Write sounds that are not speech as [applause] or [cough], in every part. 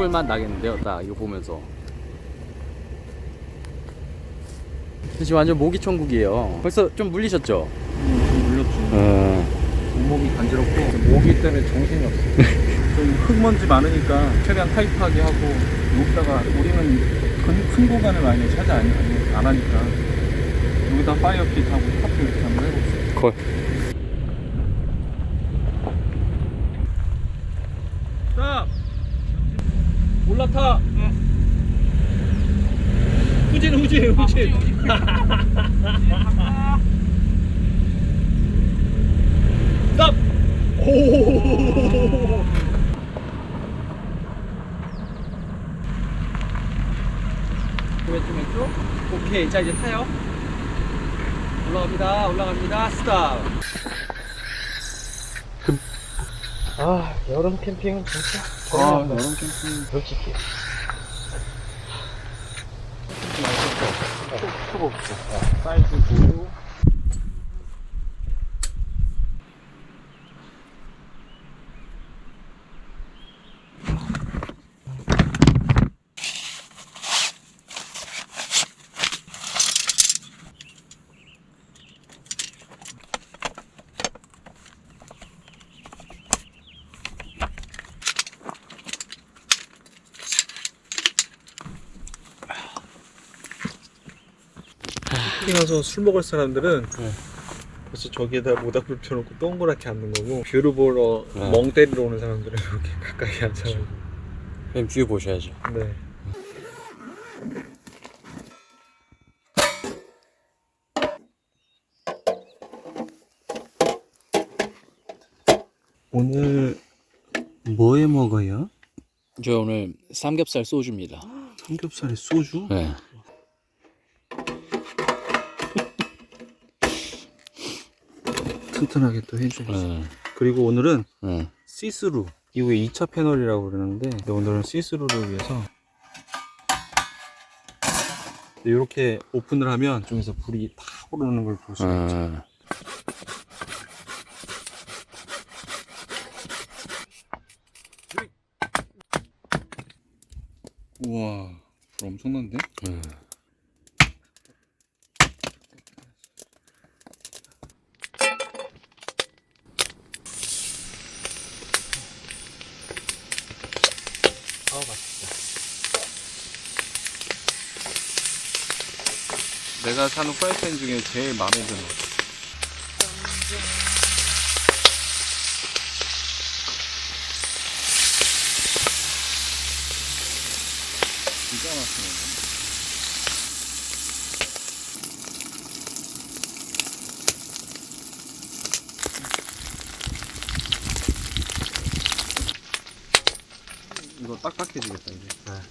먹을 맛 나겠는데요, 딱 이거 보면서. 지금 완전 모기 천국이에요. 벌써 좀 물리셨죠? 물렸죠. 어. 몸이 간지럽고 모기 때문에 정신이 없어. 좀 [laughs] 흙먼지 많으니까 최대한 타이트하게 하고 여기다가 우리는 큰, 큰 공간을 많이 차지 안, 안, 안 하니까 여기다 파이어핏 하고 타프 이렇게 한번 해봅시다. 걸. 자 올라타. 후진 후진 후진. [laughs] 스탑. 오. 왼쪽 왼쪽. 오케이. 자 이제 타요. 올라갑니다. 올라갑니다. 스탑. 아 여름 캠핑은 진짜 아, 여름 캠핑. 솔직히. 큐브 없어. 사이즈 9. 캠핑 가서 술 먹을 사람들은 벌써 저기에다 모닥불 펴놓고 동그랗게 앉는 거고 뷰를 보러 네. 멍 때리러 오는 사람들은 이렇게 가까이 앉아가지고 그럼 뷰 보셔야죠. 네. 오늘 뭐해 먹어요? 저 오늘 삼겹살 소주입니다. 삼겹살에 소주? 네. 튼튼하게 또 해줘야지 네. 그리고 오늘은 네. 시스루 이후에 2차 패널이라고 그러는데 오늘은 시스루를 위해서 이렇게 오픈을 하면 중에서 불이 다 오르는 걸 볼 수가 있죠 네. 우와 불 엄청난데? 네. 아 맛있다 내가 사는 프라이팬 중에 제일 마음에 드는 거. 진짜 맛있네. 이거 딱딱해지겠다 이제. 맛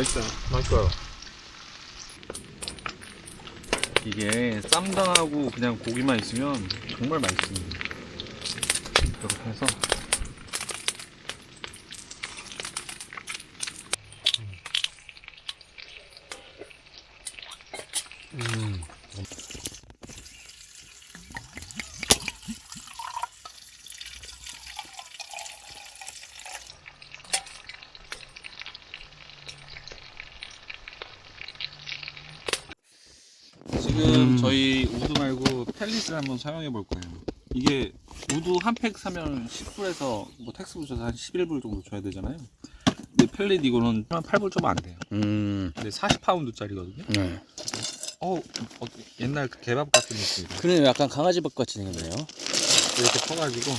있어요. 맛있어요. 이게 쌈장하고 그냥 고기만 있으면 정말 맛있습니다. 이렇게 해서 지금 저희 우드 말고 펠릿을 한번 사용해 볼 거예요. 이게 우드 한 팩 사면 10불에서 뭐 텍스 붙여서 한 11불 정도 줘야 되잖아요. 근데 펠릿 이거는 한 8불 좀 안 돼요. 음. 근데 40파운드짜리거든요. 네. 어, 어, 옛날 그 개밥 같은 느낌. 그래 약간 강아지 밥 같이 생겼네요. 이렇게 퍼가지고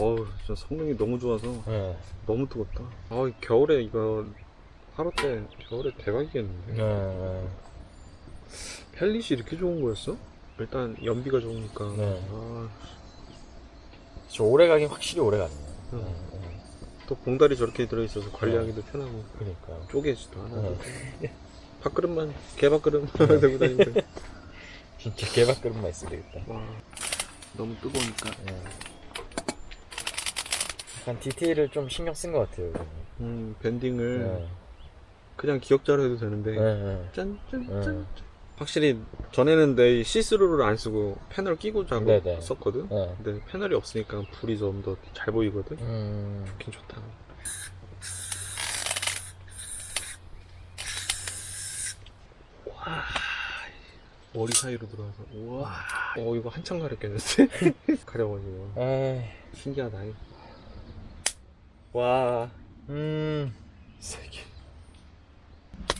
어우, 진짜 성능이 너무 좋아서 네. 너무 뜨겁다. 아, 겨울에 이거 하루 때 겨울에 대박이겠는데. 네. 펠릿이 이렇게 좋은 거였어? 일단 연비가 좋으니까. 네. 아, 저 오래 가긴 확실히 오래 가네요. 응. 또 봉다리 저렇게 들어있어서 관리하기도 편하고 그러니까요. 쪼개지도 않아도 네. 밥그릇만 개밥그릇 만 들고 다니면 돼. 진짜 개밥그릇만 있으면 되겠다. 와 너무 뜨거우니까. 네. 약간 디테일을 좀 신경 쓴 것 같아요. 음 밴딩을 네. 그냥 기억자로 해도 되는데 네. 네. 짠짠짠. 네. 확실히 전에는 내 시스루를 안 쓰고 패널 끼고 자고 네 네. 썼거든. 네. 근데 패널이 없으니까 불이 좀 더 잘 보이거든. 음. 좋긴 좋다. 와 머리 사이로 들어와서 우와. 어 이거 한참 가렸겠는데 [laughs] 가려가지고 에이. 신기하다. 이거. 와. 음. 세 개.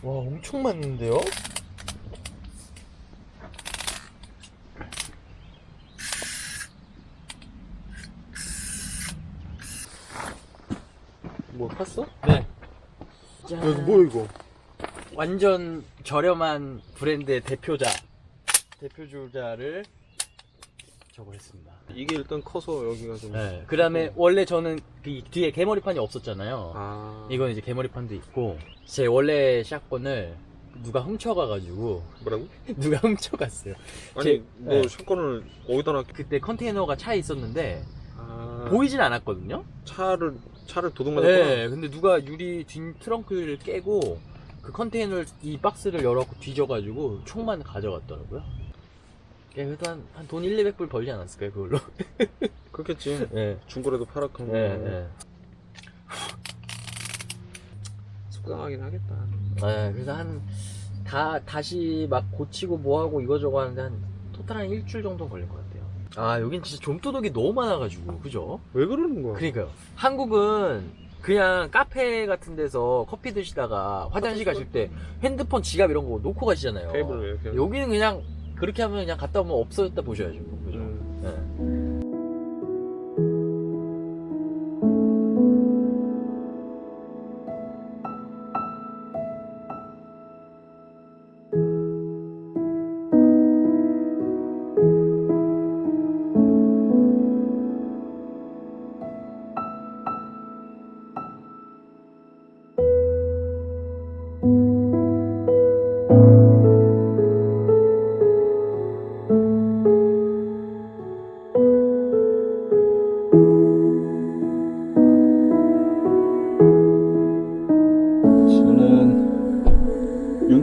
와, 엄청 많은데요? 뭐 샀어? 네. 야, 이거 뭐야 이거? 완전 저렴한 브랜드의 대표자. 대표주자를 적어했습니다. 이게 일단 커서 여기가 좀. 네. 그 다음에 원래 저는 그 뒤에 개머리판이 없었잖아요. 아. 이건 이제 개머리판도 있고 제 원래 샷건을 누가 훔쳐가가지고 뭐라고? [laughs] 누가 훔쳐갔어요. 아니 제- 뭐 네. 샷건을 어디다 놨? 그때 컨테이너가 차에 있었는데 아. 보이진 않았거든요. 차를 차를 도둑 맞았구나. 네, 근데 누가 유리 뒷 트렁크를 깨고 그 컨테이너 이 박스를 열어갖고 뒤져가지고 총만 가져갔더라고요. 예, 그래도 한, 한 돈 1, 200불 벌지 않았을까요, 그걸로? [laughs] 그렇겠지. 네. 중고라도 팔았고. 네, 네. 속상하긴 하겠다. 네, 그래서 한, 다, 다시 막 고치고 뭐하고 이거저거 하는데 한, 토탈 한 일주일 정도 걸릴 것 같아요. 아, 여긴 진짜 좀도둑이 너무 많아가지고, 그죠? 왜 그러는 거야? 그러니까요. 한국은 그냥 카페 같은 데서 커피 드시다가 화장실 가실 때 핸드폰, 지갑 이런 거 놓고 가시잖아요. 테이블. 여기는 그냥 그렇게 하면 그냥 갔다 오면 없어졌다 보셔야죠. 그죠? 음. 네.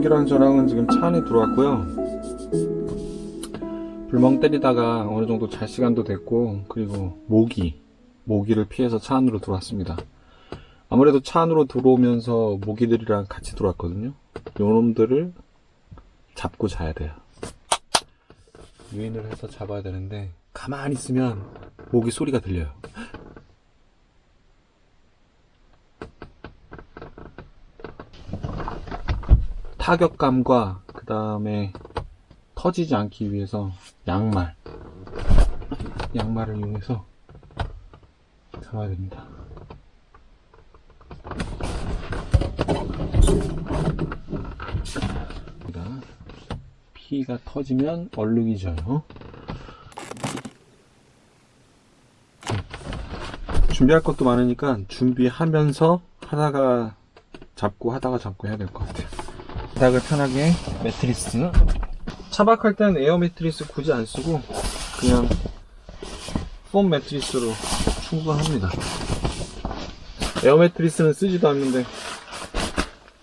윤기랑 저랑은 지금 차 안에 들어왔고요. 불멍 때리다가 어느 정도 잘 시간도 됐고 그리고 모기 모기를 피해서 차 안으로 들어왔습니다. 아무래도 차 안으로 들어오면서 모기들이랑 같이 들어왔거든요. 요놈들을 잡고 자야 돼요. 유인을 해서 잡아야 되는데 가만히 있으면 모기 소리가 들려요. 타격감과 그 다음에 터지지 않기 위해서 양말 양말을 이용해서 잡아야 됩니다. 피가 터지면 얼룩이 져요. 준비할 것도 많으니까 준비하면서 하다가 잡고 하다가 잡고 해야 될 것 같아요 바닥을 편하게 매트리스. 차박할 땐 에어 매트리스 굳이 안 쓰고 그냥 폼 매트리스로 충분합니다. 에어 매트리스는 쓰지도 않는데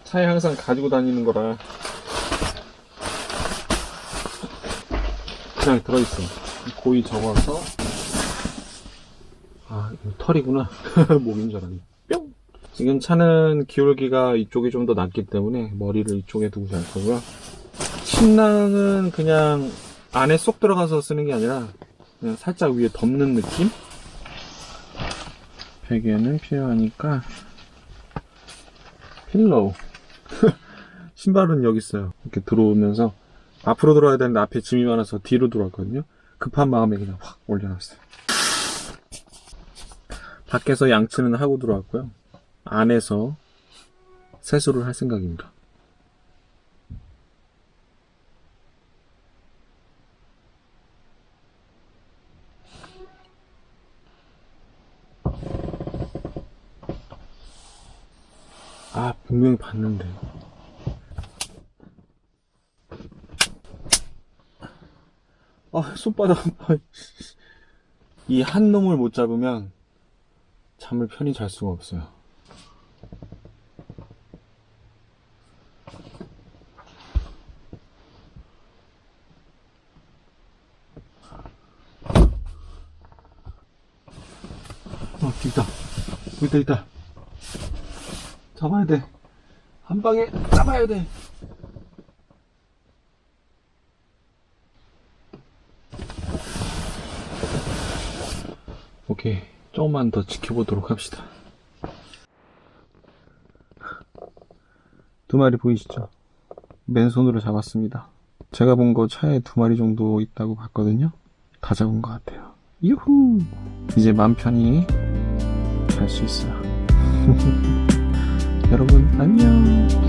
차에 항상 가지고 다니는 거라 그냥 들어있어 고이 접어서. 아 털이구나. [laughs] 목인 줄 알았네. 뿅 지금 차는 기울기가 이쪽이 좀 더 낮기 때문에 머리를 이쪽에 두고 잘 거고요. 침낭은 그냥 안에 쏙 들어가서 쓰는 게 아니라 그냥 살짝 위에 덮는 느낌? 베개는 필요하니까 필로우 [laughs] 신발은 여기 있어요. 이렇게 들어오면서 앞으로 들어와야 되는데 앞에 짐이 많아서 뒤로 들어왔거든요. 급한 마음에 그냥 확 올려놨어요. 밖에서 양치는 하고 들어왔고요. 안에서 세수를 할 생각입니다. 아, 분명히 봤는데. 아, 손바닥 아파. 이 한 놈을 못 잡으면 잠을 편히 잘 수가 없어요. 있다, 있다. 잡아야 돼. 한 방에 잡아야 돼. 오케이. 조금만 더 지켜보도록 합시다. 두 마리 보이시죠? 맨손으로 잡았습니다. 제가 본 거 차에 두 마리 정도 있다고 봤거든요. 다 잡은 것 같아요. 유후! 이제 맘 편히 잘수 있어요. [laughs] 여러분, 안녕!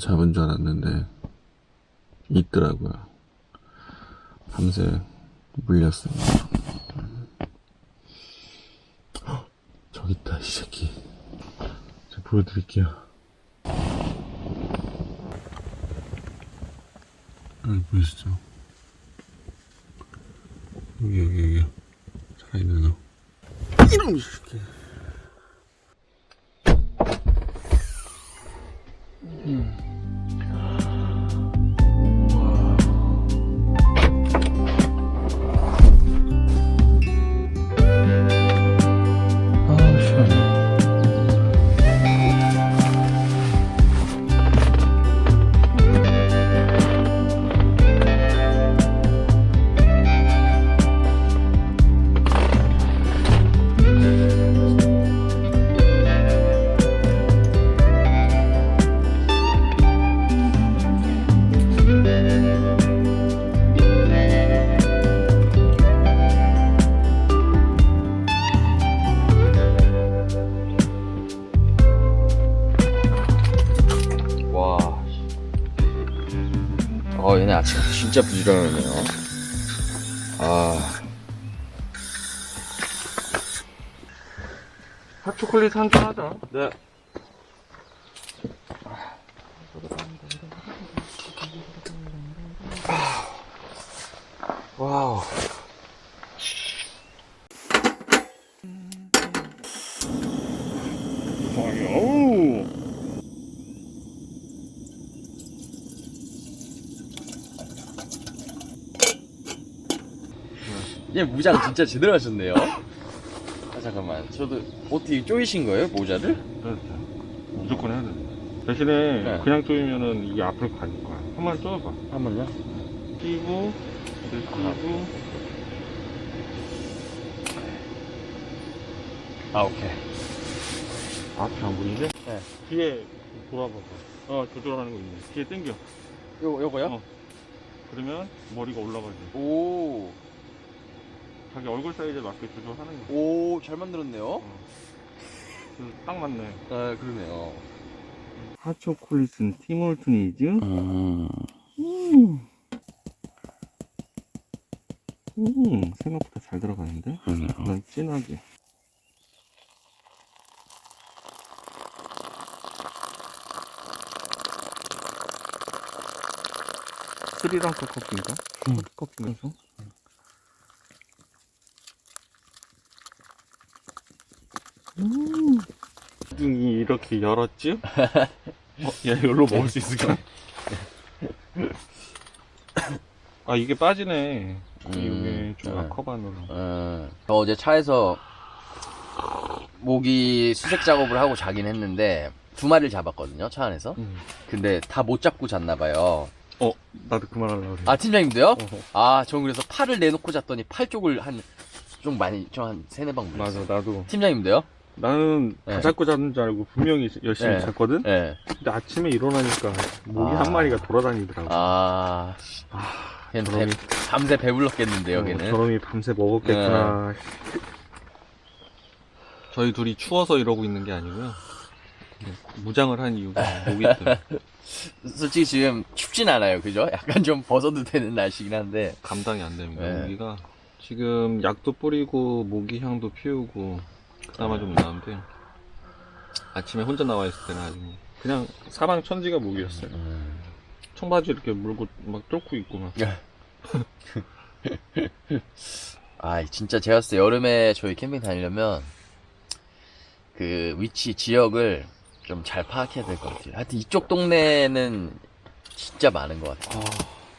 잡은 줄 알았는데 있더라고요. 밤새 물렸습니다. 헉, [gasps] 저기 있다 이 새끼. 제가 보여드릴게요. 여기 보이시죠? 여기 여기 여기 살아있는 거 이놈 새끼 진짜 부지런하네요. 아. 핫초콜릿 한잔 하자 네. 와우. 어우 얘 무장 진짜 제대로 하셨네요. 아, 잠깐만. 저도 어떻게 쪼이신 거예요, 모자를? 무조건 해야 돼 대신에 네. 그냥 쪼이면은 이게 앞으로 갈 거야 한번 쪼여봐 한 번요? 끼고 이렇게 끼고 아, 오케이. 앞이 안 보이지? 네. 뒤에 돌아봐봐 어 조절하는 거 있네 뒤에 당겨 요, 요거요? 어. 그러면 머리가 올라가지 오, 자기 얼굴 사이즈에 맞게 조절하는 거 오, 잘 만들었네요. 그, 딱 맞네 아, 그러네요. 핫초콜릿은 티몰튼이즈 음. 음. 음, 생각보다 잘 들어가는데? 그러네요. 난 진하게. 스리랑카 커피인가? 음. 커피면서? 이 이렇게 열었지? [laughs] 어, 야, 이걸로 먹을 수 있을까? 아, 이게 빠지네. 이게 음, 좀 네. 아커반으로. 음, 저 어제 차에서 모기 수색 작업을 하고 자긴 했는데 두 마리를 잡았거든요 차 안에서 음. 근데 다 못 잡고 잤나 봐요 어, 나도 그만하려고 그래. 아 팀장님도요? 어허. 아, 전 그래서 팔을 내놓고 잤더니 팔 쪽을 한 좀 많이 좀 한 세네 방 맞아, 물렸어요. 나도. 팀장님도요? 나는 다 네. 잡고 자는 줄 알고 분명히 열심히 네. 잤거든? 예. 근데 아침에 일어나니까 모기 아. 한 마리가 돌아다니더라고. 아, 그냥 배- 저놈이, 밤새 배불렀겠는데 어, 여기는. 저놈이 밤새 먹었겠구나. [laughs] 저희 둘이 추워서 이러고 있는 게 아니고요. 무장을 한 이유가 모기 때문에. [laughs] 솔직히 지금 춥진 않아요, 그죠? 약간 좀 벗어도 되는 날씨긴 한데. 감당이 안 됩니다. 네. 모기가 지금 약도 뿌리고 모기 향도 피우고 그나마 좀 나은데 아침에 혼자 나와 있을 때는 아주 뭐 그냥 사방 천지가 모기였어요. 음. 청바지 이렇게 물고 막 뚫고 있고 막. [laughs] 아, 진짜 제가 봤을 때 여름에 저희 캠핑 다니려면 그 위치 지역을 좀 잘 파악해야 될 것 같아요. 하여튼 이쪽 동네는 진짜 많은 것 같아요.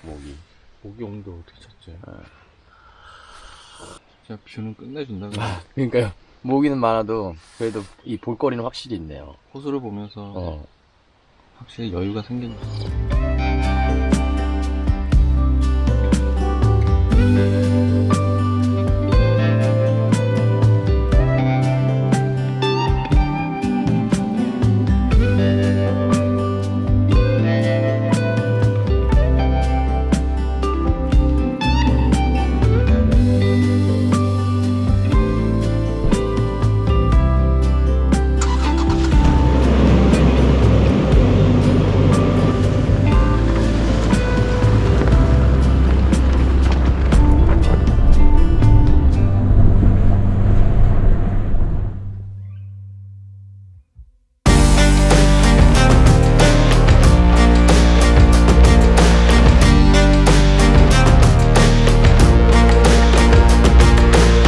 모기. 모기 오는데 어떻게 찾지? 네. 진짜 뷰는 끝내준다. 그냥. [laughs] 그러니까요. 모기는 많아도 그래도 이 볼거리는 확실히 있네요. 호수를 보면서 어. 확실히 여유가 생긴다.